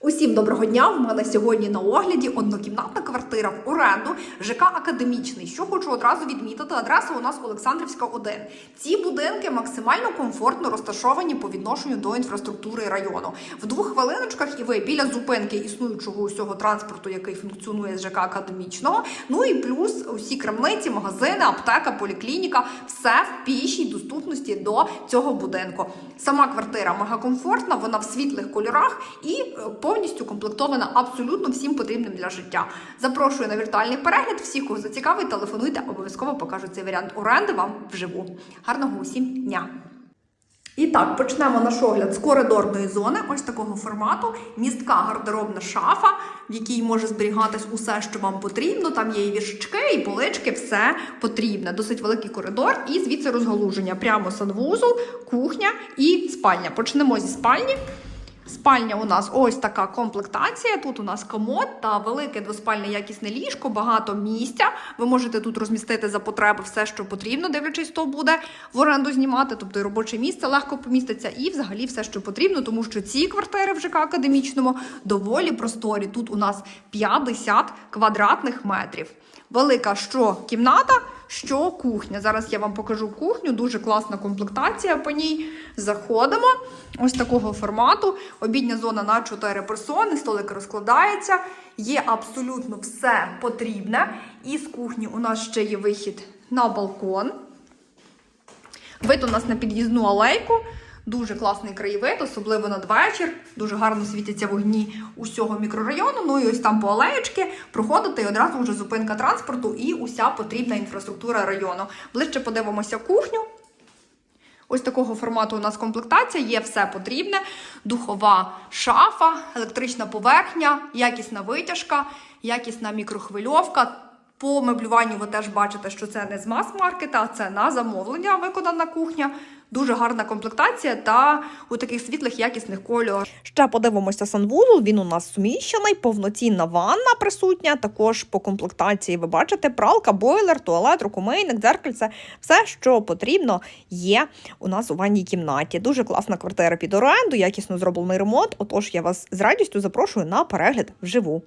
Усім доброго дня! В мене сьогодні на огляді однокімнатна квартира в оренду ЖК Академічний. Що хочу одразу відмітити, адреса у нас Олександрівська 1. Ці будинки максимально комфортно розташовані по відношенню до інфраструктури району. В двох хвилиночках і ви біля зупинки існуючого усього транспорту, який функціонує з ЖК Академічного. Ну і плюс усі крамниці, магазини, аптека, поліклініка, все в пішій доступності до цього будинку. Сама квартира мегакомфортна, вона в світлих кольорах і е, повністю комплектована абсолютно всім потрібним для життя. Запрошую на віртуальний перегляд. Всіх, кого зацікавить, телефонуйте, обов'язково покажу цей варіант оренди вам вживу. Гарного усім дня! І так, почнемо наш огляд з коридорної зони, ось такого формату. Містка гардеробна шафа, в якій може зберігатись усе, що вам потрібно. Там є і вішечки, і полички, все потрібне. Досить великий коридор, і звідси розгалуження. Прямо санвузол, кухня і спальня. Почнемо зі спальні. Спальня у нас ось така комплектація. Тут у нас комод та велике двоспальне якісне ліжко, багато місця. Ви можете тут розмістити за потреби все, що потрібно, дивлячись, хто буде в оренду знімати. Тобто і робоче місце легко поміститься, і взагалі все, що потрібно, тому що ці квартири в ЖК академічному доволі просторі. Тут у нас 50 квадратних метрів. Велика що кімната, що кухня. Зараз я вам покажу кухню. Дуже класна комплектація по ній. Заходимо. Ось такого формату. Обідня зона на 4 персони, столик розкладається. Є абсолютно все потрібне. І з кухні у нас ще є вихід на балкон. Вид у нас на під'їзну алейку. Дуже класний краєвид, особливо надвечір. Дуже гарно світяться вогні усього мікрорайону. Ну і ось там по алеєчки проходити і одразу вже зупинка транспорту і уся потрібна інфраструктура району. Ближче подивимося кухню. Ось такого формату у нас комплектація, є все потрібне: духова шафа, електрична поверхня, якісна витяжка, якісна мікрохвильовка. По меблюванню ви теж бачите, що це не з мас-маркета, а це на замовлення виконана кухня. Дуже гарна комплектація та у таких світлих якісних кольорах. Ще подивимося санвузол. Він у нас суміщений, повноцінна ванна присутня. Також по комплектації ви бачите пралка, бойлер, туалет, рукомийник, дзеркальце. Все, що потрібно, є у нас у ванній кімнаті. Дуже класна квартира під оренду, якісно зроблений ремонт. Отож, я вас з радістю запрошую на перегляд вживу.